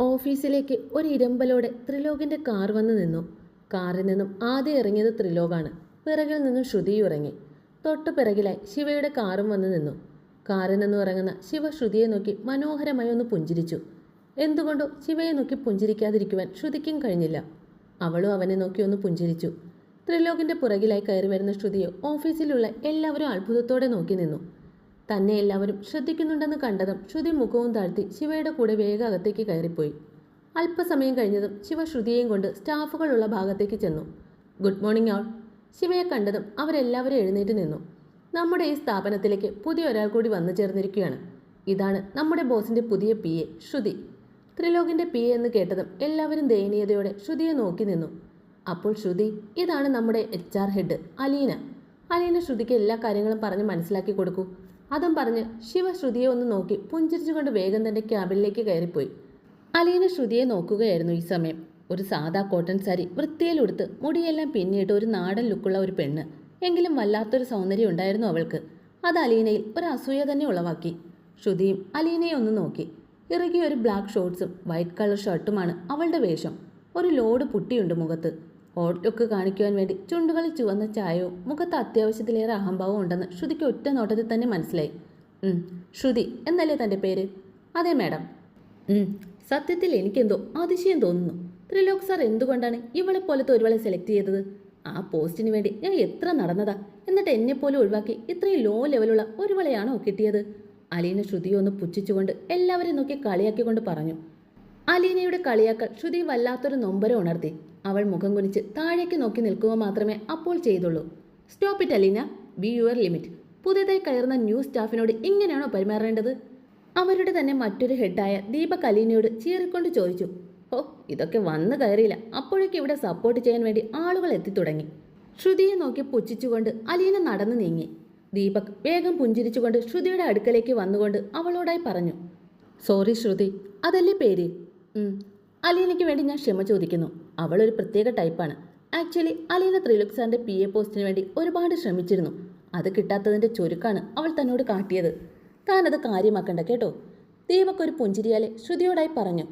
ഓഫീസിലേക്ക് ഒരു ഇരമ്പലോടെ ത്രിലോകിന്റെ കാർ വന്ന് നിന്നു. കാറിൽ നിന്നും ആദ്യം ഇറങ്ങിയത് ത്രിലോകാണ്. പിറകിൽ നിന്നും ശ്രുതിയും ഇറങ്ങി. തൊട്ടു പിറകിലായി ശിവയുടെ കാറും വന്ന് നിന്നു. കാറിൽ നിന്നും ഇറങ്ങുന്ന ശിവ ശ്രുതിയെ നോക്കി മനോഹരമായി ഒന്ന് പുഞ്ചിരിച്ചു. എന്തുകൊണ്ടോ ശിവയെ നോക്കി പുഞ്ചിരിക്കാതിരിക്കുവാൻ ശ്രുതിക്കും കഴിഞ്ഞില്ല. അവളും അവനെ നോക്കി ഒന്ന് പുഞ്ചിരിച്ചു. ത്രിലോകിന്റെ പുറകിലായി കയറി വരുന്ന ശ്രുതിയെ ഓഫീസിലുള്ള എല്ലാവരും അത്ഭുതത്തോടെ നോക്കി നിന്നു. തന്നെ എല്ലാവരും ശ്രദ്ധിക്കുന്നുണ്ടെന്ന് കണ്ടതും ശ്രുതി മുഖവും താഴ്ത്തി ശിവയുടെ കൂടെ വേഗം അകത്തേക്ക് കയറിപ്പോയി. അല്പസമയം കഴിഞ്ഞതും ശിവ ശ്രുതിയെയും കൊണ്ട് സ്റ്റാഫുകളുള്ള ഭാഗത്തേക്ക് ചെന്നു. ഗുഡ് മോർണിംഗ് ആൾ ശിവയെ കണ്ടതും അവരെല്ലാവരും എഴുന്നേറ്റ് നിന്നു. നമ്മുടെ ഈ സ്ഥാപനത്തിലേക്ക് പുതിയ ഒരാൾ കൂടി വന്നു ചേർന്നിരിക്കുകയാണ്. ഇതാണ് നമ്മുടെ ബോസിന്റെ പുതിയ പി എ ശ്രുതി. ത്രിലോകിന്റെ പി എ എന്ന് കേട്ടതും എല്ലാവരും ദയനീയതയോടെ ശ്രുതിയെ നോക്കി നിന്നു. അപ്പോൾ ശ്രുതി ഇതാണ് നമ്മുടെ H R head Aleena. Aleena ശ്രുതിക്ക് എല്ലാ കാര്യങ്ങളും പറഞ്ഞ് മനസ്സിലാക്കി കൊടുക്കൂ. അതും പറഞ്ഞ് ശിവ ശ്രുതിയെ ഒന്ന് നോക്കി പുഞ്ചിരിച്ചുകൊണ്ട് വേഗം തന്റെ ക്യാബിനിലേക്ക് കയറിപ്പോയി. അലീന ശ്രുതിയെ നോക്കുകയായിരുന്നു ഈ സമയം. ഒരു സാദാ കോട്ടൺ സാരി വൃത്തിയിലുടുത്ത് മുടിയെല്ലാം പിന്നിയിട്ട് ഒരു നാടൻ ലുക്കുള്ള ഒരു പെണ്ണ്. എങ്കിലും വല്ലാത്തൊരു സൗന്ദര്യം ഉണ്ടായിരുന്നു അവൾക്ക്. അത് അലീനയിൽ ഒരു അസൂയ തന്നെ ഉളവാക്കി. ശ്രുതിയും അലീനയെ ഒന്ന് നോക്കി. ഇറുകിയ ഒരു ബ്ലാക്ക് ഷോർട്സും വൈറ്റ് കളർ ഷർട്ടുമാണ് അവളുടെ വേഷം. ഒരു ലോഡ് പുട്ടിയുണ്ട് മുഖത്ത്. ഹോട്ട് ലുക്ക് കാണിക്കുവാൻ വേണ്ടി ചുണ്ടുകളിൽ ചുവന്ന ചായവും മുഖത്ത് അത്യാവശ്യത്തിലേറെ അഹംഭാവവും ഉണ്ടെന്ന് ശ്രുതിക്ക് ഒറ്റ നോട്ടത്തിൽ തന്നെ മനസ്സിലായി. ശ്രുതി എന്നല്ലേ തന്റെ പേര്? അതെ മാഡം. സത്യത്തിൽ എനിക്കെന്തോ അതിശയം തോന്നുന്നു. ത്രിലോക് സാർ എന്തുകൊണ്ടാണ് ഇവളെ പോലത്തെ ഒരുവളെ സെലക്ട് ചെയ്തത്? ആ പോസ്റ്റിന് വേണ്ടി ഞാൻ എത്ര നടന്നതാ? എന്നിട്ട് എന്നെ പോലും ഒഴിവാക്കി ഇത്രയും ലോ ലെവലുള്ള ഒരുവളെയാണോ കിട്ടിയത്? അലീന ശ്രുതിയെ ഒന്ന് പുച്ഛിച്ചുകൊണ്ട് എല്ലാവരെയും നോക്കി കളിയാക്കിക്കൊണ്ട് പറഞ്ഞു. അലീനയുടെ കളിയാക്കൾ ശ്രുതി വല്ലാത്തൊരു നൊമ്പരം ഉണർത്തി. അവൾ മുഖം കുനിച്ച് താഴേക്ക് നോക്കി നിൽക്കുക മാത്രമേ അപ്പോൾ ചെയ്തുള്ളൂ. Stop it Aleena. Be your limit പുതിയതായി കയറുന്ന ന്യൂ സ്റ്റാഫിനോട് ഇങ്ങനെയാണോ പെരുമാറേണ്ടത്? അവരുടെ തന്നെ മറ്റൊരു ഹെഡായ ദീപക് അലീനയോട് ചീറിക്കൊണ്ട് ചോദിച്ചു. ഓ ഇതൊക്കെ വന്നു കയറിയില്ല. അപ്പോഴേക്കും ഇവിടെ സപ്പോർട്ട് ചെയ്യാൻ വേണ്ടി ആളുകൾ എത്തിത്തുടങ്ങി. ശ്രുതിയെ നോക്കി പുച്ഛിച്ചുകൊണ്ട് അലീന നടന്നു നീങ്ങി. ദീപക് വേഗം പുഞ്ചിരിച്ചുകൊണ്ട് ശ്രുതിയുടെ അടുക്കലേക്ക് വന്നുകൊണ്ട് അവളോടായി പറഞ്ഞു. സോറി ശ്രുതി. അതല്ലേ പേര്. അലീനയ്ക്ക് വേണ്ടി ഞാൻ ക്ഷമ ചോദിക്കുന്നു. അവളൊരു പ്രത്യേക ടൈപ്പാണ് ആക്ച്വലി അലീന ത്രിലുക് സാറിന്റെ പി എ പോസ്റ്റിന് വേണ്ടി ഒരുപാട് ശ്രമിച്ചിരുന്നു. അത് കിട്ടാത്തതിന്റെ ചുരുക്കാണ് അവൾ തന്നോട് കാട്ടിയത്. താനത് കാര്യമാക്കണ്ട കേട്ടോ? ദീപക് ഒരു പുഞ്ചിരിയാലെ ശ്രുതിയോടായി പറഞ്ഞു.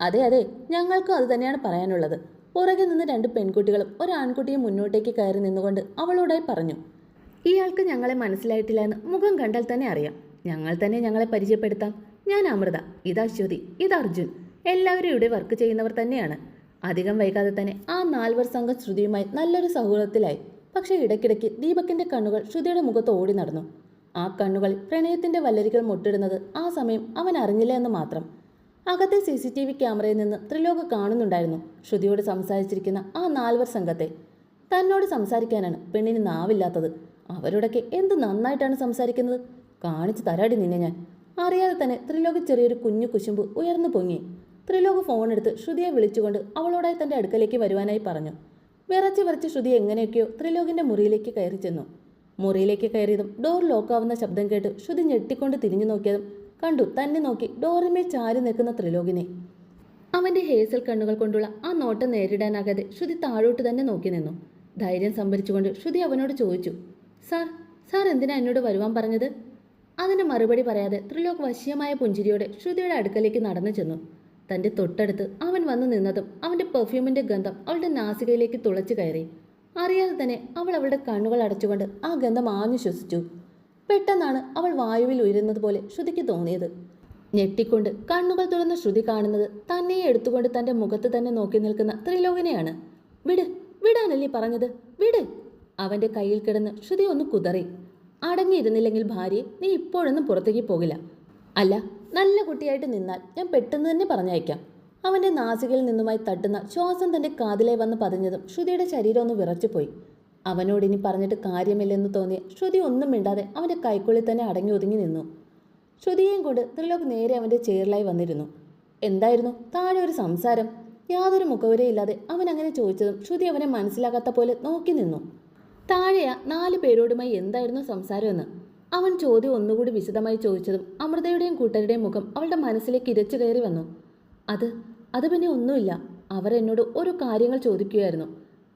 അതെ അതെ ഞങ്ങൾക്കും അത് തന്നെയാണ് പറയാനുള്ളത്. പുറകെ നിന്ന് രണ്ട് പെൺകുട്ടികളും ഒരു ആൺകുട്ടിയും മുന്നോട്ടേക്ക് കയറി നിന്നുകൊണ്ട് അവളോടായി പറഞ്ഞു. ഇയാൾക്ക് ഞങ്ങളെ മനസ്സിലായിട്ടില്ല എന്ന് മുഖം കണ്ടാൽ തന്നെ അറിയാം. ഞങ്ങൾ തന്നെ ഞങ്ങളെ പരിചയപ്പെടുത്താം. ഞാൻ അമൃത ഇത് അശ്വതി ഇത് അർജുൻ. എല്ലാവരും ഇവിടെ വർക്ക് ചെയ്യുന്നവർ തന്നെയാണ്. അധികം വൈകാതെ തന്നെ ആ നാൽവർ സംഘം ശ്രുതിയുമായി നല്ലൊരു സൗഹൃദത്തിലായി. പക്ഷേ ഇടയ്ക്കിടയ്ക്ക് ദീപക്കിന്റെ കണ്ണുകൾ ശ്രുതിയുടെ മുഖത്ത് ഓടി നടന്നു. ആ കണ്ണുകൾ പ്രണയത്തിന്റെ വല്ലരികൾ മുട്ടിടുന്നത് ആ സമയം അവൻ അറിഞ്ഞില്ല എന്ന് മാത്രം. അകത്തെ സി സി ടി വി ക്യാമറയിൽ നിന്ന് ത്രിലോക കാണുന്നുണ്ടായിരുന്നു ശ്രുതിയോട് സംസാരിച്ചിരിക്കുന്ന ആ നാൽവർ സംഘത്തെ. തന്നോട് സംസാരിക്കാനാണ് പെണ്ണിന് നാവില്ലാത്തത്. അവരോടൊക്കെ എന്ത് നന്നായിട്ടാണ് സംസാരിക്കുന്നത്? കാണിച്ചു തരാടി നിന്നെ ഞാൻ. അറിയാതെ തന്നെ ത്രിലോക ചെറിയൊരു കുഞ്ഞു കുശുമ്പ് ഉയർന്നു പൊങ്ങി. ത്രിലോക ഫോൺ എടുത്ത് ശ്രുതിയെ വിളിച്ചുകൊണ്ട് അവളോടായി തന്റെ അടുക്കലേക്ക് വരുവാനായി പറഞ്ഞു. വിറച്ച് വിറച്ച് ശ്രുതി എങ്ങനെയൊക്കെയോ ത്രിലോകിന്റെ മുറിയിലേക്ക് കയറി ചെന്നു. മുറിയിലേക്ക് കയറിയതും ഡോർ ലോക്കാവുന്ന ശബ്ദം കേട്ട് ശ്രുതി ഞെട്ടിക്കൊണ്ട് തിരിഞ്ഞു നോക്കിയതും കണ്ടു തന്നെ നോക്കി ഡോറിന്മേൽ ചാരി നിൽക്കുന്ന ത്രിലോകിനെ. അവന്റെ ഹേസൽ കണ്ണുകൾ കൊണ്ടുള്ള ആ നോട്ടം നേരിടാനാകാതെ ശ്രുതി താഴോട്ട് തന്നെ നോക്കി നിന്നു. ധൈര്യം സംഭരിച്ചുകൊണ്ട് ശ്രുതി അവനോട് ചോദിച്ചു സാർ സാർ എന്തിനാ എന്നോട് വരുവാൻ പറഞ്ഞത്? അതിന് മറുപടി പറയാതെ ത്രിലോക് വശ്യമായ പുഞ്ചിരിയോടെ ശ്രുതിയുടെ അടുക്കലേക്ക് നടന്നു ചെന്നു. തന്റെ തൊട്ടടുത്ത് അവൻ വന്നു നിന്നതും അവന്റെ പെർഫ്യൂമിന്റെ ഗന്ധം അവളുടെ നാസികയിലേക്ക് തുളച്ചു കയറി. അറിയാതെ തന്നെ അവൾ അവളുടെ കണ്ണുകൾ അടച്ചുകൊണ്ട് ആ ഗന്ധം ആഞ്ഞു ശ്വസിച്ചു. പെട്ടെന്നാണ് അവൾ വായുവിൽ ഉയരുന്നത് പോലെ ശ്രുതിക്ക് തോന്നിയത്. ഞെട്ടിക്കൊണ്ട് കണ്ണുകൾ തുറന്ന ശ്രുതി കാണുന്നത് തന്നെ എടുത്തുകൊണ്ട് തന്റെ മുഖത്ത് തന്നെ നോക്കി നിൽക്കുന്ന ത്രിലോകനെയാണ്. വിട് വിടാനല്ലേ പറഞ്ഞത്? വിട്! അവന്റെ കയ്യിൽ കിടന്ന് ശ്രുതി ഒന്ന് കുതറി. അടങ്ങിയിരുന്നില്ലെങ്കിൽ ഭാര്യയെ നീ ഇപ്പോഴൊന്നും പുറത്തേക്ക് പോകില്ല. അല്ല നല്ല കുട്ടിയായിട്ട് നിന്നാൽ ഞാൻ പെട്ടെന്ന് തന്നെ പറഞ്ഞയക്കാം. അവന്റെ നാസികയിൽ നിന്നുമായി തട്ടുന്ന ശ്വാസം തന്റെ കാതിലെ വന്ന് പതിഞ്ഞതും ശ്രുതിയുടെ ശരീരം ഒന്ന് വിറച്ചുപോയി. അവനോട് ഇനി പറഞ്ഞിട്ട് കാര്യമില്ലെന്ന് തോന്നിയ ശ്രുതി ഒന്നും മിണ്ടാതെ അവന്റെ കൈക്കുള്ളിൽ തന്നെ അടങ്ങി ഒതുങ്ങി നിന്നു. ശ്രുതിയെയും കൊണ്ട് ത്രിലോക് നേരെ അവന്റെ ചേറിലായി വന്നിരുന്നു. എന്തായിരുന്നു? താഴെ ഒരു സംസാരം. യാതൊരു മുഖവരയില്ലാതെ അവൻ അങ്ങനെ ചോദിച്ചതും ശ്രുതി അവനെ മനസ്സിലാകാത്ത പോലെ നോക്കി നിന്നു. താഴെയ നാല് പേരോടുമായി എന്തായിരുന്നു സംസാരമെന്ന്. അവൻ ചോദ്യം ഒന്നുകൂടി വിശദമായി ചോദിച്ചതും അമൃതയുടെയും കൂട്ടരുടെയും മുഖം അവളുടെ മനസ്സിലേക്ക് ഇരച്ചു കയറി വന്നു. അത് അത് പിന്നെ ഒന്നുമില്ല. അവർ എന്നോട് ഒരു കാര്യങ്ങൾ ചോദിക്കുകയായിരുന്നു.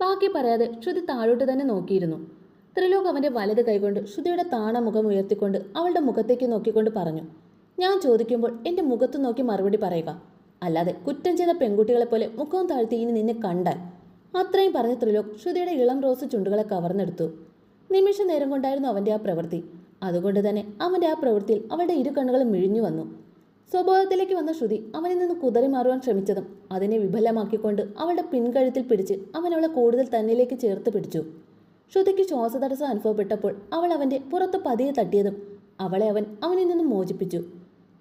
ബാക്കി പറയാതെ ശ്രുതി താഴോട്ട് തന്നെ നോക്കിയിരുന്നു. ത്രിലോക് അവന്റെ വലത് കൈകൊണ്ട് ശ്രുതിയുടെ താണ മുഖം ഉയർത്തിക്കൊണ്ട് അവളുടെ മുഖത്തേക്ക് നോക്കിക്കൊണ്ട് പറഞ്ഞു. ഞാൻ ചോദിക്കുമ്പോൾ എന്റെ മുഖത്ത് നോക്കി മറുപടി പറയുക. അല്ലാതെ കുറ്റം ചെയ്ത പെൺകുട്ടികളെ പോലെ മുഖവും താഴ്ത്തി ഇനി നിന്നെ കണ്ടാൽ. അത്രയും പറഞ്ഞ ത്രിലോക് ശ്രുതിയുടെ ഇളം റോസ് ചുണ്ടുകളെ കവർന്നെടുത്തു. നിമിഷ നേരം കൊണ്ടായിരുന്നു അവന്റെ ആ പ്രവൃത്തി. അതുകൊണ്ട് തന്നെ അവന്റെ ആ പ്രവൃത്തിയിൽ അവളുടെ ഇരു കണ്ണുകളും മിഴിഞ്ഞു വന്നു. സ്വഭാവത്തിലേക്ക് വന്ന ശ്രുതി അവനിൽ നിന്ന് കുതറി മാറുവാൻ ശ്രമിച്ചതും അതിനെ വിഫലമാക്കിക്കൊണ്ട് അവളുടെ പിൻകഴുത്തിൽ പിടിച്ച് അവൻ അവളെ കൂടുതൽ തന്നിലേക്ക് ചേർത്ത് പിടിച്ചു. ശ്രുതിക്ക് ശ്വാസതടസ്സം അനുഭവപ്പെട്ടപ്പോൾ അവൾ അവന്റെ പുറത്ത് പതിയെ തട്ടിയതും അവളെ അവൻ അവനിൽ നിന്നും മോചിപ്പിച്ചു.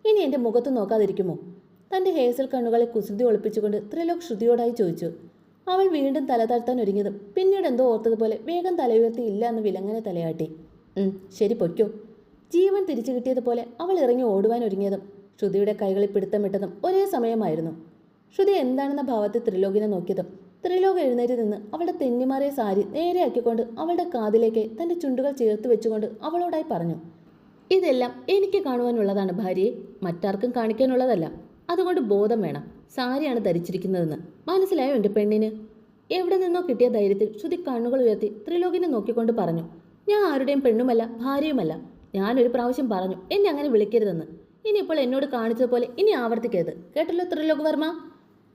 ഇനി എന്റെ മുഖത്ത് നോക്കാതിരിക്കുമോ? തന്റെ ഹേസൽ കണ്ണുകളെ കുസൃതി ഒളിപ്പിച്ചുകൊണ്ട് ത്രിലോക് ശ്രുതിയോടായി ചോദിച്ചു. അവൾ വീണ്ടും തല താഴ്ത്താൻ ഒരുങ്ങിയതും പിന്നീട് എന്തോ ഓർത്തതുപോലെ വേഗം തല ഉയർത്തി ഇല്ല എന്ന് വിലങ്ങനെ തലയാട്ടി. ശരി പൊയ്ക്കോ. ജീവൻ തിരിച്ചു കിട്ടിയതുപോലെ അവൾ ഇറങ്ങി ഓടുവാൻ ഒരുങ്ങിയതും ശ്രുതിയുടെ കൈകളിൽ പിടുത്തമിട്ടതും ഒരേ സമയമായിരുന്നു. ശ്രുതി എന്താണെന്ന ഭാവത്തിൽ ത്രിലോകിനെ നോക്കിയതും ത്രിലോക എഴുന്നേറ്റ് നിന്ന് അവളുടെ തെന്നിമാറിയ സാരി നേരെയാക്കിക്കൊണ്ട് അവളുടെ കാതിലേക്ക് തന്റെ ചുണ്ടുകൾ ചേർത്ത് വെച്ചുകൊണ്ട് അവളോടായി പറഞ്ഞു ഇതെല്ലാം എനിക്ക് കാണുവാനുള്ളതാണ് ഭാര്യയെ. മറ്റാർക്കും കാണിക്കാനുള്ളതല്ല. അതുകൊണ്ട് ബോധം വേണം. സാരിയാണ് ധരിച്ചിരിക്കുന്നതെന്ന്. മനസ്സിലായോ എന്റെ പെണ്ണിന്? എവിടെ നിന്നോ കിട്ടിയ ധൈര്യത്തിൽ ശ്രുതി കണ്ണുകൾ ഉയർത്തി ത്രിലോകിനെ നോക്കിക്കൊണ്ട് പറഞ്ഞു ഞാൻ ആരുടെയും പെണ്ണുമല്ല ഭാര്യയുമല്ല. ഞാനൊരു പ്രാവശ്യം പറഞ്ഞു എന്നെ അങ്ങനെ വിളിക്കരുതെന്ന്. ഇനിയിപ്പോൾ എന്നോട് കാണിച്ചതുപോലെ ഇനി ആവർത്തിക്കരുത്. കേട്ടല്ലോ ത്രിലോക് വർമ്മ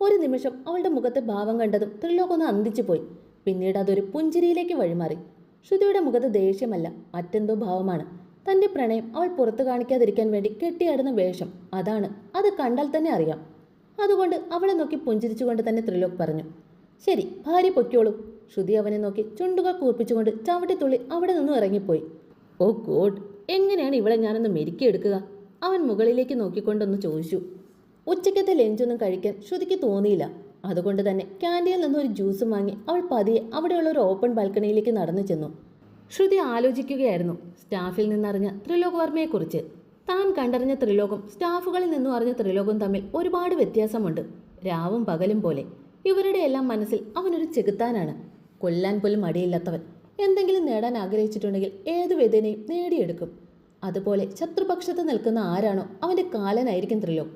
ഒരു നിമിഷം അവളുടെ മുഖത്തെ ഭാവം കണ്ടതും ത്രിലോക് ഒന്ന് അന്തിച്ചു പോയി. പിന്നീട് അതൊരു പുഞ്ചിരിയിലേക്ക് വഴിമാറി. ശ്രുതിയുടെ മുഖത്ത് ദേഷ്യമല്ല മറ്റെന്തോ ഭാവമാണ്. തന്റെ പ്രണയം അവൾ പുറത്തു കാണിക്കാതിരിക്കാൻ വേണ്ടി കെട്ടിയാടുന്ന വേഷം അതാണ്. അത് കണ്ടാൽ തന്നെ അറിയാം. അതുകൊണ്ട് അവളെ നോക്കി പുഞ്ചിരിച്ചുകൊണ്ട് തന്നെ ത്രിലോക് പറഞ്ഞു ശരി ഭാര്യ പൊയ്ക്കോളൂ. ശ്രുതി അവനെ നോക്കി ചുണ്ടുകൾ കൂർപ്പിച്ചുകൊണ്ട് ചവിട്ടിത്തുള്ളി അവിടെ നിന്നും ഇറങ്ങിപ്പോയി. ഓ ഗോഡ് എങ്ങനെയാണ് ഇവളെ ഞാനൊന്ന് മെരുക്കിയെടുക്കുക? അവൻ മുകളിലേക്ക് നോക്കിക്കൊണ്ടൊന്ന് ചോദിച്ചു. ഉച്ചയ്ക്കത്തെ ലഞ്ചൊന്നും കഴിക്കാൻ ശ്രുതിക്ക് തോന്നിയില്ല. അതുകൊണ്ട് തന്നെ ക്യാന്റീനിൽ നിന്ന് ഒരു ജ്യൂസും വാങ്ങി അവൾ പതിയെ അവിടെയുള്ള ഒരു ഓപ്പൺ ബാൽക്കണിയിലേക്ക് നടന്നു ചെന്നു. ശ്രുതി ആലോചിക്കുകയായിരുന്നു സ്റ്റാഫിൽ നിന്നറിഞ്ഞ ത്രിലോക് വർമ്മയെക്കുറിച്ച് താൻ കണ്ടറിഞ്ഞ ത്രിലോകം സ്റ്റാഫുകളിൽ നിന്നും അറിഞ്ഞ ത്രിലോകം തമ്മിൽ ഒരുപാട് വ്യത്യാസമുണ്ട്. രാവും പകലും പോലെ. ഇവരുടെ എല്ലാം മനസ്സിൽ അവനൊരു ചെകുത്താനാണ്. കൊല്ലാൻ പോലും മടിയില്ലാത്തവൻ. എന്തെങ്കിലും നേടാൻ ആഗ്രഹിച്ചിട്ടുണ്ടെങ്കിൽ ഏതു വേദനയും നേടിയെടുക്കും. അതുപോലെ ശത്രുപക്ഷത്ത് നിൽക്കുന്ന ആരാണോ അവന്റെ കാലനായിരിക്കും ത്രിലോക്.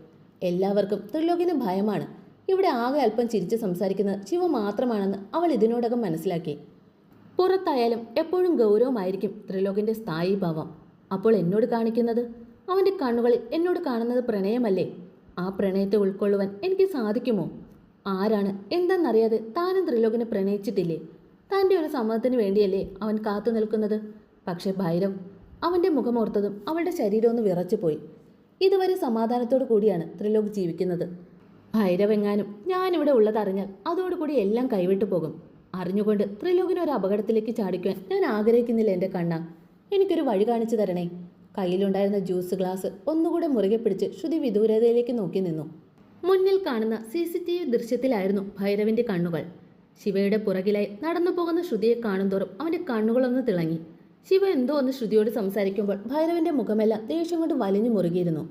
എല്ലാവർക്കും ത്രിലോകിന് ഭയമാണ്. ഇവിടെ ആകെ അല്പം ചിരിച്ച് സംസാരിക്കുന്നത് ശിവ മാത്രമാണെന്ന് അവൾ ഇതിനോടകം മനസ്സിലാക്കി. പുറത്തായാലും എപ്പോഴും ഗൗരവമായിരിക്കും ത്രിലോകിന്റെ സ്ഥായി ഭാവം. അപ്പോൾ എന്നോട് കാണിക്കുന്നത്? അവന്റെ കണ്ണുകളിൽ എന്നോട് കാണുന്നത് പ്രണയമല്ലേ? ആ പ്രണയത്തെ ഉൾക്കൊള്ളുവാൻ എനിക്ക് സാധിക്കുമോ? ആരാണ്? എന്തെന്നറിയാതെ താനും ത്രിലോകിനെ പ്രണയിച്ചിട്ടില്ലേ? തന്റെ ഒരു സമ്മതത്തിന് വേണ്ടിയല്ലേ അവൻ കാത്തു നിൽക്കുന്നത്? പക്ഷേ ഭൈരവ് അവന്റെ മുഖമോർത്തതും അവളുടെ ശരീരം ഒന്ന് വിറച്ചുപോയി. ഇതുവരെ സമാധാനത്തോടു കൂടിയാണ് ത്രിലോക് ജീവിക്കുന്നത്. ഭൈരവെങ്ങാനും ഞാനിവിടെ ഉള്ളതറിഞ്ഞാൽ അതോടുകൂടി എല്ലാം കൈവിട്ടു പോകും. അറിഞ്ഞുകൊണ്ട് ത്രിലോകിനെ ഒരു അപകടത്തിലേക്ക് ചാടിക്കുവാൻ ഞാൻ ആഗ്രഹിക്കുന്നില്ല എന്റെ കണ്ണ. എനിക്കൊരു വഴി കാണിച്ചു തരണേ. കയ്യിലുണ്ടായിരുന്ന ജ്യൂസ് ഗ്ലാസ് ഒന്നുകൂടെ മുറുകെ പിടിച്ച് ശ്രുതി വിദൂരതയിലേക്ക് നോക്കി നിന്നു. മുന്നിൽ കാണുന്ന സി സി ടി വി ദൃശ്യത്തിലായിരുന്നു ഭൈരവിന്റെ കണ്ണുകൾ. ശിവയുടെ പുറകിലായി നടന്നു പോകുന്ന ശ്രുതിയെ കാണുന്തോറും അവന്റെ കണ്ണുകളൊന്ന് തിളങ്ങി. ശിവ എന്തോ ഒന്ന് ശ്രുതിയോട് സംസാരിക്കുമ്പോൾ ഭൈരവന്റെ മുഖമെല്ലാം ദേഷ്യം കൊണ്ട് വലിഞ്ഞു മുറുകിയിരുന്നു.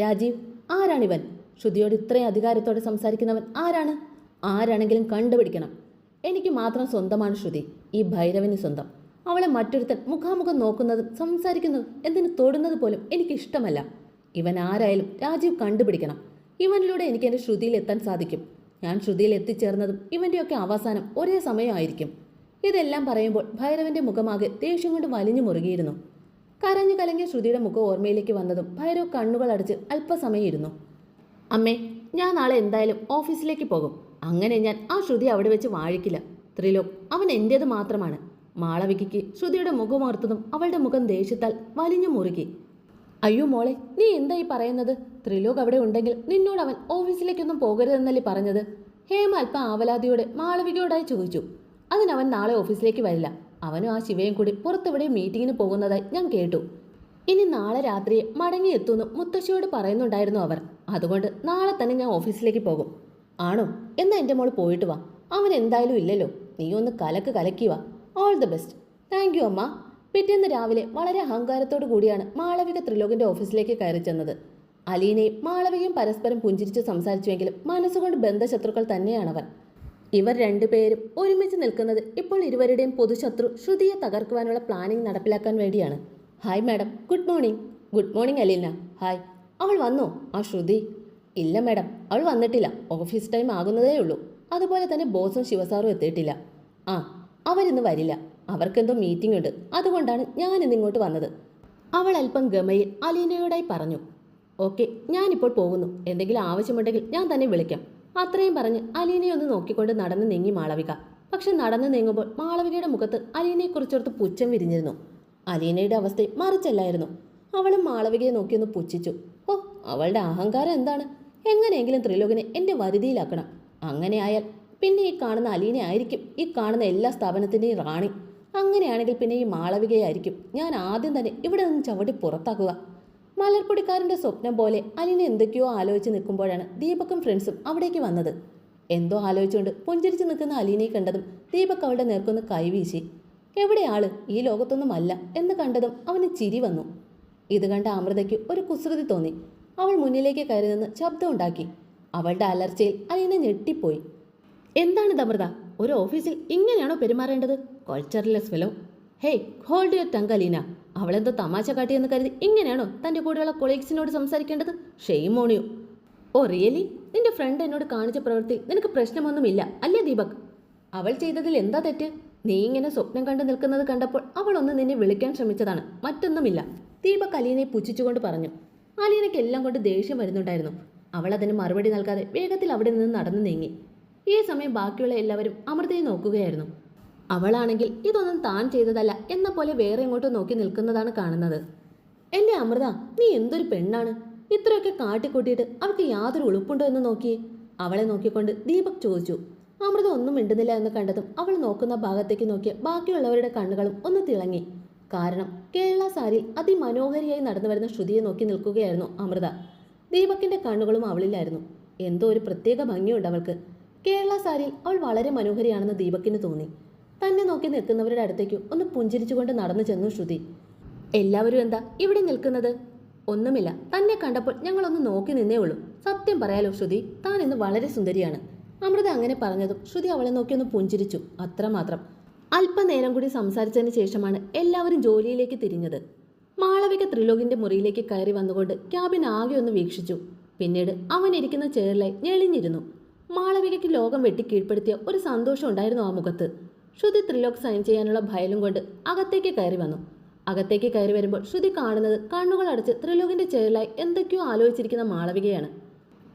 രാജീവ് ആരാണിവൻ? ശ്രുതിയോട് ഇത്രയും അധികാരത്തോടെ സംസാരിക്കുന്നവൻ ആരാണ്? ആരാണെങ്കിലും കണ്ടുപിടിക്കണം. എനിക്ക് മാത്രം സ്വന്തമാണ് ശ്രുതി ഈ ഭൈരവന് സ്വന്തം. അവളെ മറ്റൊരുത്തൻ മുഖാമുഖം നോക്കുന്നതും സംസാരിക്കുന്നതും എന്തിനു തൊടുന്നത് പോലും എനിക്കിഷ്ടമല്ല ഇവൻ ആരായാലും രാജീവ് കണ്ടുപിടിക്കണം. ഇവനിലൂടെ എനിക്ക് എന്റെ ശ്രുതിയിൽ എത്താൻ സാധിക്കും. ഞാൻ ശ്രുതിയിൽ എത്തിച്ചേർന്നതും ഇവന്റെയൊക്കെ അവസാനം ഒരേ സമയമായിരിക്കും. ഇതെല്ലാം പറയുമ്പോൾ ഭൈരവന്റെ മുഖമാകെ ദേഷ്യം കൊണ്ട് വലിഞ്ഞു മുറുകിയിരുന്നു. കരഞ്ഞു കലങ്ങിയ ശ്രുതിയുടെ മുഖം ഓർമ്മയിലേക്ക് വന്നതും ഭൈരവ് കണ്ണുകൾ അടച്ച് അല്പസമയം ഇരുന്നു അമ്മേ ഞാൻ നാളെ എന്തായാലും ഓഫീസിലേക്ക് പോകും. അങ്ങനെ ഞാൻ ആ ശ്രുതി അവിടെ വെച്ച് വാഴിക്കില്ല. ത്രിലോക് അവൻ എന്റേത് മാത്രമാണ്. മാളവികയ്ക്ക് ശ്രുതിയുടെ മുഖമോർത്തതും അവളുടെ മുഖം ദേഷ്യത്താൽ വലിഞ്ഞു മുറുകി. അയ്യോ മോളെ നീ എന്തായി പറയുന്നത്? ത്രിലോക് അവിടെ ഉണ്ടെങ്കിൽ നിന്നോട് അവൻ ഓഫീസിലേക്കൊന്നും പോകരുതെന്നല്ലേ പറഞ്ഞത്? ഹേമ അല്പം ആവലാതിയോടെ മാളവികയോടായി ചോദിച്ചു. അതിനവൻ നാളെ ഓഫീസിലേക്ക് വരില്ല. അവനും ആ ശിവയും കൂടി പുറത്തെവിടെ മീറ്റിങ്ങിന് പോകുന്നതായി ഞാൻ കേട്ടു. ഇനി നാളെ രാത്രി മടങ്ങിയെത്തുമെന്ന് മുത്തശ്ശിയോട് പറയുന്നുണ്ടായിരുന്നു അവർ. അതുകൊണ്ട് നാളെ തന്നെ ഞാൻ ഓഫീസിലേക്ക് പോകും. ആണോ? എന്നാ എന്റെ മോൾ പോയിട്ട് വാ. അവൻ എന്തായാലും ഇല്ലല്ലോ. നീ ഒന്ന് കലക്ക് കലക്കി വാ. All the best thank you അമ്മ. പിറ്റേന്ന് രാവിലെ വളരെ അഹങ്കാരത്തോടു കൂടിയാണ് മാളവിക ത്രിലോകിന്റെ ഓഫീസിലേക്ക് കയറി ചെന്നത്. അലീനയും മാളവികയും പരസ്പരം പുഞ്ചിരിച്ച് സംസാരിച്ചുവെങ്കിലും മനസ്സുകൊണ്ട് ബന്ധശത്രുക്കൾ തന്നെയാണവൻ. ഇവർ രണ്ടുപേരും ഒരുമിച്ച് നിൽക്കുന്നത് ഇപ്പോൾ ഇരുവരുടെയും പൊതുശത്രു ശ്രുതിയെ തകർക്കുവാനുള്ള പ്ലാനിംഗ് നടപ്പിലാക്കാൻ വേണ്ടിയാണ്. Hi madam good morning good morning Aleena. Hi അവൾ വന്നോ? ആ ശ്രുതി. ഇല്ല മാഡം അവൾ വന്നിട്ടില്ല. ഓഫീസ് ടൈം ആകുന്നതേ ഉള്ളൂ. അതുപോലെ തന്നെ ബോസും ശിവസാറും എത്തിയിട്ടില്ല. ആ അവരിന്ന് വരില്ല. അവർക്കെന്തോ മീറ്റിംഗ് ഉണ്ട്. അതുകൊണ്ടാണ് ഞാൻ ഇങ്ങോട്ട് വന്നത്. അവൾ അല്പം ഗമയിൽ അലീനയോടായി പറഞ്ഞു. ഓക്കെ ഞാനിപ്പോൾ പോകുന്നു. എന്തെങ്കിലും ആവശ്യമുണ്ടെങ്കിൽ ഞാൻ തന്നെ വിളിക്കാം. അത്രയും പറഞ്ഞ് അലീനയെ ഒന്ന് നോക്കിക്കൊണ്ട് നടന്ന് നീങ്ങി മാളവിക. പക്ഷെ നടന്നു നീങ്ങുമ്പോൾ മാളവികയുടെ മുഖത്ത് അലീനയെക്കുറിച്ചോർത്ത് പുച്ഛം വിരിഞ്ഞിരുന്നു. അലീനയുടെ അവസ്ഥ മറിച്ചല്ലായിരുന്നു. അവളും മാളവികയെ നോക്കിയൊന്ന് പുച്ഛിച്ചു. ഓ അവളുടെ അഹങ്കാരം എന്താണ്? എങ്ങനെയെങ്കിലും ത്രിലോകിനെ എന്റെ വരുതിയിലാക്കണം. അങ്ങനെയായാൽ പിന്നെ ഈ കാണുന്ന അലീന ആയിരിക്കും ഈ കാണുന്ന എല്ലാ സ്ഥാപനത്തിന്റെയും റാണി. അങ്ങനെയാണെങ്കിൽ പിന്നെ ഈ മാളവികയായിരിക്കും ഞാൻ ആദ്യം തന്നെ ഇവിടെ നിന്ന് ചവിട്ടി പുറത്താക്കുക. മലർപ്പൊടിക്കാരന്റെ സ്വപ്നം പോലെ അലീന എന്തൊക്കെയോ ആലോചിച്ച് നിൽക്കുമ്പോഴാണ് ദീപക്കും ഫ്രണ്ട്സും അവിടേക്ക് വന്നത്. എന്തോ ആലോചിച്ചുകൊണ്ട് പുഞ്ചിരിച്ച് നിൽക്കുന്ന അലീനയെ കണ്ടതും ദീപക് അവളുടെ നേർക്കൊന്ന് കൈവീശി. എവിടെയാൾ? ഈ ലോകത്തൊന്നുമല്ല എന്ന് കണ്ടതും അവന് ചിരി വന്നു. ഇത് കണ്ട അമൃതയ്ക്ക് ഒരു കുസൃതി തോന്നി. അവൾ മുന്നിലേക്ക് കയറി നിന്ന് ശബ്ദമുണ്ടാക്കി അവളുടെ അലർച്ചയിൽ അലീന ഞെട്ടിപ്പോയി. എന്താണിത് അമൃത? ഒരു ഓഫീസിൽ ഇങ്ങനെയാണോ പെരുമാറേണ്ടത്? കൾച്ചറിലെ fellow? Hey hold your tongue Aleena. അവളെന്തോ തമാശ കാട്ടിയെന്ന് കരുതി ഇങ്ങനെയാണോ തന്റെ കൂടെയുള്ള കൊളീഗ്സിനോട് സംസാരിക്കേണ്ടത്? ഷെയ്മോണിയോ ഓ റിയലി നിന്റെ ഫ്രണ്ട് എന്നോട് കാണിച്ച പ്രവൃത്തി നിനക്ക് പ്രശ്നമൊന്നുമില്ല അല്ലേ ദീപക്? അവൾ ചെയ്തതിൽ എന്താ തെറ്റ്? നീ ഇങ്ങനെ സ്വപ്നം കണ്ടു നിൽക്കുന്നത് കണ്ടപ്പോൾ അവൾ ഒന്ന് നിന്നെ വിളിക്കാൻ ശ്രമിച്ചതാണ്. മറ്റൊന്നുമില്ല. ദീപക് അലീനെ പുച്ഛിച്ചുകൊണ്ട് പറഞ്ഞു. അലീനയ്ക്ക് എല്ലാം കൊണ്ട് ദേഷ്യം വരുന്നുണ്ടായിരുന്നു. അവൾ അതിന് മറുപടി നൽകാതെ വേഗത്തിൽ അവിടെ നിന്ന് നടന്നു നീങ്ങി. ഈ സമയം ബാക്കിയുള്ള എല്ലാവരും അമൃതയെ നോക്കുകയായിരുന്നു. അവളാണെങ്കിൽ ഇതൊന്നും താൻ ചെയ്തതല്ല എന്ന പോലെ വേറെ ഇങ്ങോട്ട് നോക്കി നിൽക്കുന്നതാണ് കാണുന്നത്. എന്റെ അമൃത നീ എന്തൊരു പെണ്ണാണ്? ഇത്രയൊക്കെ കാട്ടിക്കൂട്ടിയിട്ട് അവൾക്ക് യാതൊരു ഉളുപ്പുണ്ടോ എന്ന് നോക്കി? അവളെ നോക്കിക്കൊണ്ട് ദീപക് ചോദിച്ചു. അമൃത ഒന്നും മിണ്ടുന്നില്ല എന്ന് കണ്ടതും അവൾ നോക്കുന്ന ഭാഗത്തേക്ക് നോക്കിയ ബാക്കിയുള്ളവരുടെ കണ്ണുകളും ഒന്ന് തിളങ്ങി. കാരണം കേരള സാരിയിൽ അതിമനോഹരിയായി നടന്നു വരുന്ന ശ്രുതിയെ നോക്കി നിൽക്കുകയായിരുന്നു അമൃത. ദീപക്കിന്റെ കണ്ണുകളും അവളിലായിരുന്നു. എന്തോ ഒരു പ്രത്യേക ഭംഗിയുണ്ട് അവൾക്ക്. കേരള സാരിയിൽ അവൾ വളരെ മനോഹരിയാണെന്ന് ദീപക്കിന് തോന്നി. തന്നെ നോക്കി നിൽക്കുന്നവരുടെ അടുത്തേക്ക് ഒന്ന് പുഞ്ചിരിച്ചുകൊണ്ട് നടന്നു ചെന്നു ശ്രുതി. എല്ലാവരും എന്താ ഇവിടെ നിൽക്കുന്നത്? ഒന്നുമില്ല. തന്നെ കണ്ടപ്പോൾ ഞങ്ങളൊന്ന് നോക്കി നിന്നേ ഉള്ളൂ. സത്യം പറയാലോ ശ്രുതി താൻ ഇന്ന് വളരെ സുന്ദരിയാണ്. അമൃത അങ്ങനെ പറഞ്ഞതും ശ്രുതി അവളെ നോക്കി ഒന്ന് പുഞ്ചിരിച്ചു. അത്രമാത്രം. അല്പനേരം കൂടി സംസാരിച്ചതിന് ശേഷമാണ് എല്ലാവരും ജോലിയിലേക്ക് തിരിഞ്ഞത്. മാളവിക ത്രിലോകിന്റെ മുറിയിലേക്ക് കയറി വന്നുകൊണ്ട് ക്യാബിൻ ആകെ ഒന്ന് വീക്ഷിച്ചു. പിന്നീട് അവൻ ഇരിക്കുന്ന ചെയറിലായി ഞെളിഞ്ഞിരുന്നു. മാളവികയ്ക്ക് ലോകം വെട്ടി കീഴ്പ്പെടുത്തിയ ഒരു സന്തോഷം ഉണ്ടായിരുന്നു ആ മുഖത്ത്. ശ്രുതി ത്രിലോക് സൈൻ ചെയ്യാനുള്ള ഭയലും കൊണ്ട് അകത്തേക്ക് കയറി വന്നു. അകത്തേക്ക് കയറി വരുമ്പോൾ ശ്രുതി കാണുന്നത് കണ്ണുകൾ അടച്ച് ത്രിലോകിന്റെ ചെയറിലായി എന്തൊക്കെയോ ആലോചിച്ചിരിക്കുന്ന മാളവികയാണ്.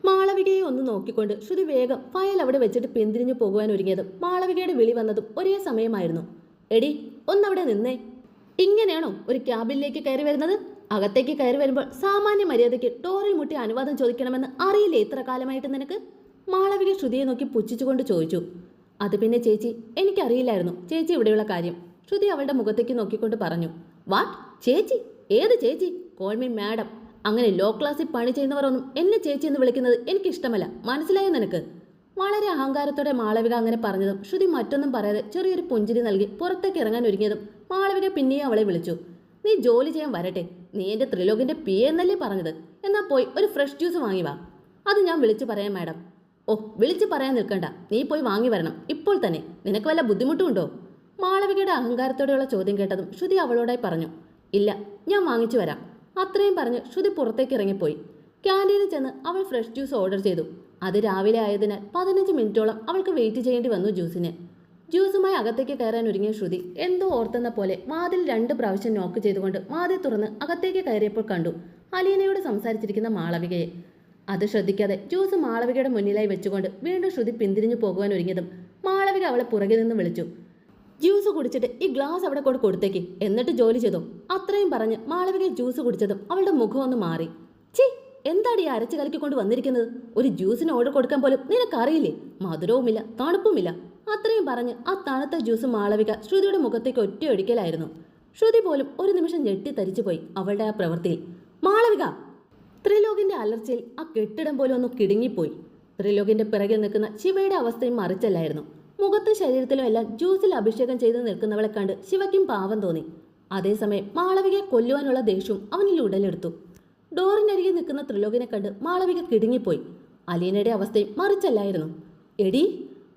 മാളവികയെ ഒന്ന് നോക്കിക്കൊണ്ട് ശ്രുതി വേഗം ഫയൽ അവിടെ വെച്ചിട്ട് പിന്തിരിഞ്ഞു പോകുവാൻ ഒരുങ്ങിയതും മാളവികയുടെ വിളി വന്നതും ഒരേ സമയമായിരുന്നു. എടി ഒന്നവിടെ നിന്നേ. ഇങ്ങനെയാണോ ഒരു ക്യാബിനിലേക്ക് കയറി വരുന്നത്? അകത്തേക്ക് കയറി വരുമ്പോൾ സാമാന്യ മര്യാദയ്ക്ക് ഡോറിൽ മുട്ടി അനുവാദം ചോദിക്കണമെന്ന് അറിയില്ലേ ഇത്ര കാലമായിട്ട് നിനക്ക്? മാളവിക ശ്രുതിയെ നോക്കി പുച്ഛിച്ചുകൊണ്ട് ചോദിച്ചു. അത് പിന്നെ ചേച്ചി എനിക്കറിയില്ലായിരുന്നു. ചേച്ചി ഇവിടെയുള്ള കാര്യം. ശ്രുതി അവളുടെ മുഖത്തേക്ക് നോക്കിക്കൊണ്ട് പറഞ്ഞു. വാട്ട് ചേച്ചി? ഏത് ചേച്ചി? കോൾമി മാഡം അങ്ങനെ ലോ ക്ലാസ്സിൽ പണി ചെയ്യുന്നവർ ഒന്നും എന്നെ ചേച്ചി എന്ന് വിളിക്കുന്നത് എനിക്കിഷ്ടമല്ല. മനസ്സിലായോ നിനക്ക്? വളരെ അഹങ്കാരത്തോടെ മാളവിക അങ്ങനെ പറഞ്ഞതും ശ്രുതി മറ്റൊന്നും പറയാതെ ചെറിയൊരു പുഞ്ചിരി നൽകി പുറത്തേക്ക് ഇറങ്ങാൻ ഒരുങ്ങിയതും മാളവിക പിന്നെയും അവളെ വിളിച്ചു. നീ ജോലി ചെയ്യാൻ വരട്ടെ. നീ എന്റെ ത്രിലോകിന്റെ പി എന്നല്ലേ പറഞ്ഞത്. എന്നാ പോയി ഒരു ഫ്രഷ് ജ്യൂസ് വാങ്ങി വാ. അത് ഞാൻ വിളിച്ചു പറയാം മാഡം ഓ വിളിച്ച് പറയാൻ നിൽക്കണ്ട. നീ പോയി വാങ്ങി വരണം. ഇപ്പോൾ തന്നെ. നിനക്ക് വല്ല ബുദ്ധിമുട്ടുണ്ടോ മാളവികയുടെ അഹങ്കാരത്തോടെയുള്ള ചോദ്യം കേട്ടതും ശ്രുതി അവളോടായി പറഞ്ഞു ഇല്ല ഞാൻ വാങ്ങിച്ചു വരാം. അത്രയും പറഞ്ഞ് ശ്രുതി പുറത്തേക്ക് ഇറങ്ങിപ്പോയി. ക്യാന്റീനിൽ ചെന്ന് അവൾ ഫ്രഷ് ജ്യൂസ് ഓർഡർ ചെയ്തു. അത് രാവിലെ ആയതിനാൽ പതിനഞ്ച് മിനിറ്റോളം അവൾക്ക് വെയിറ്റ് ചെയ്യേണ്ടി വന്നു ജ്യൂസിന്. ജ്യൂസുമായി അകത്തേക്ക് കയറാൻ ഒരുങ്ങിയ ശ്രുതി എന്തോ ഓർത്തെന്ന പോലെ വാതിൽ രണ്ട് പ്രാവശ്യം നോക്ക് ചെയ്തുകൊണ്ട് വാതിൽ തുറന്ന് അകത്തേക്ക് കയറിയപ്പോൾ കണ്ടു. അലീനയോട് സംസാരിച്ചിരിക്കുന്ന മാളവികയെ. അത് ശ്രദ്ധിക്കാതെ ജ്യൂസ് മാളവികയുടെ മുന്നിലായി വെച്ചുകൊണ്ട് വീണ്ടും ശ്രുതി പിന്തിരിഞ്ഞു പോകുവാൻ ഒരുങ്ങിയതും മാളവിക അവളെ പുറകിൽ നിന്ന് വിളിച്ചു. ജ്യൂസ് കുടിച്ചിട്ട് ഈ ഗ്ലാസ് അവിടെ കൊണ്ട് കൊടുത്തേക്ക് എന്നിട്ട് ജോലി ചെയ്തോ. അത്രയും പറഞ്ഞ് മാളവിക ജ്യൂസ് കുടിച്ചതും അവളുടെ മുഖം ഒന്ന് മാറി. ചി എന്താടി ഈ അരച്ച് കലക്കിക്കൊണ്ട് വന്നിരിക്കുന്നത്? ഒരു ജ്യൂസിന് ഓർഡർ കൊടുക്കാൻ പോലും നിനക്കറിയില്ലേ? മധുരവുമില്ല തണുപ്പുമില്ല. അത്രയും പറഞ്ഞ് ആ തണുത്ത ജ്യൂസ് മാളവിക ശ്രുതിയുടെ മുഖത്തേക്ക് ഒറ്റയൊടിക്കലായിരുന്നു. ശ്രുതി പോലും ഒരു നിമിഷം ഞെട്ടി തരിച്ചുപോയി അവളുടെ ആ പ്രവൃത്തിയിൽ. മാളവിക ത്രിലോകിന്റെ അലർച്ചയിൽ ആ കെട്ടിടം പോലെ ഒന്ന് കിടുങ്ങിപ്പോയി. ത്രിലോകിന്റെ പിറകിൽ നിൽക്കുന്ന ശിവയുടെ അവസ്ഥയും മറിച്ചല്ലായിരുന്നു. മുഖത്തും ശരീരത്തിലും എല്ലാം ജ്യൂസിൽ അഭിഷേകം ചെയ്ത് നിൽക്കുന്നവളെ കണ്ട് ശിവയ്ക്കും പാവം തോന്നി. അതേസമയം മാളവികയെ കൊല്ലുവാനുള്ള ദേഷ്യവും അവനിൽ ഉടലെടുത്തു. ഡോറിനരികെ നിൽക്കുന്ന ത്രിലോകിനെ കണ്ട് മാളവിക കിടുങ്ങിപ്പോയി. അലീനയുടെ അവസ്ഥയും മറിച്ചല്ലായിരുന്നു. എടി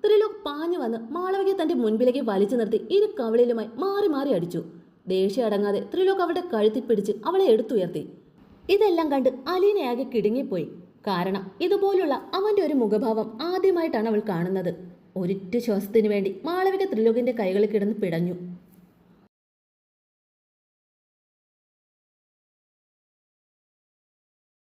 ത്രിലോക് പാഞ്ഞു വന്ന് മാളവികയെ തന്റെ മുൻപിലേക്ക് വലിച്ചു നിർത്തി ഇരു കവളിലുമായി മാറി മാറി അടിച്ചു. ദേഷ്യം അടങ്ങാതെ ത്രിലോക് അവളുടെ കഴുത്തിൽ പിടിച്ച് അവളെ എടുത്തുയർത്തി. ഇതെല്ലാം കണ്ട് അലീനയാകെ കിടുങ്ങിപ്പോയി. കാരണം ഇതുപോലുള്ള അവന്റെ ഒരു മുഖഭാവം ആദ്യമായിട്ടാണ് അവൾ കാണുന്നത്. ഒരിറ്റു ശ്വാസത്തിനു വേണ്ടി മാളവിക ത്രിലോകിന്റെ കൈകളിൽ കിടന്ന് പിടഞ്ഞു.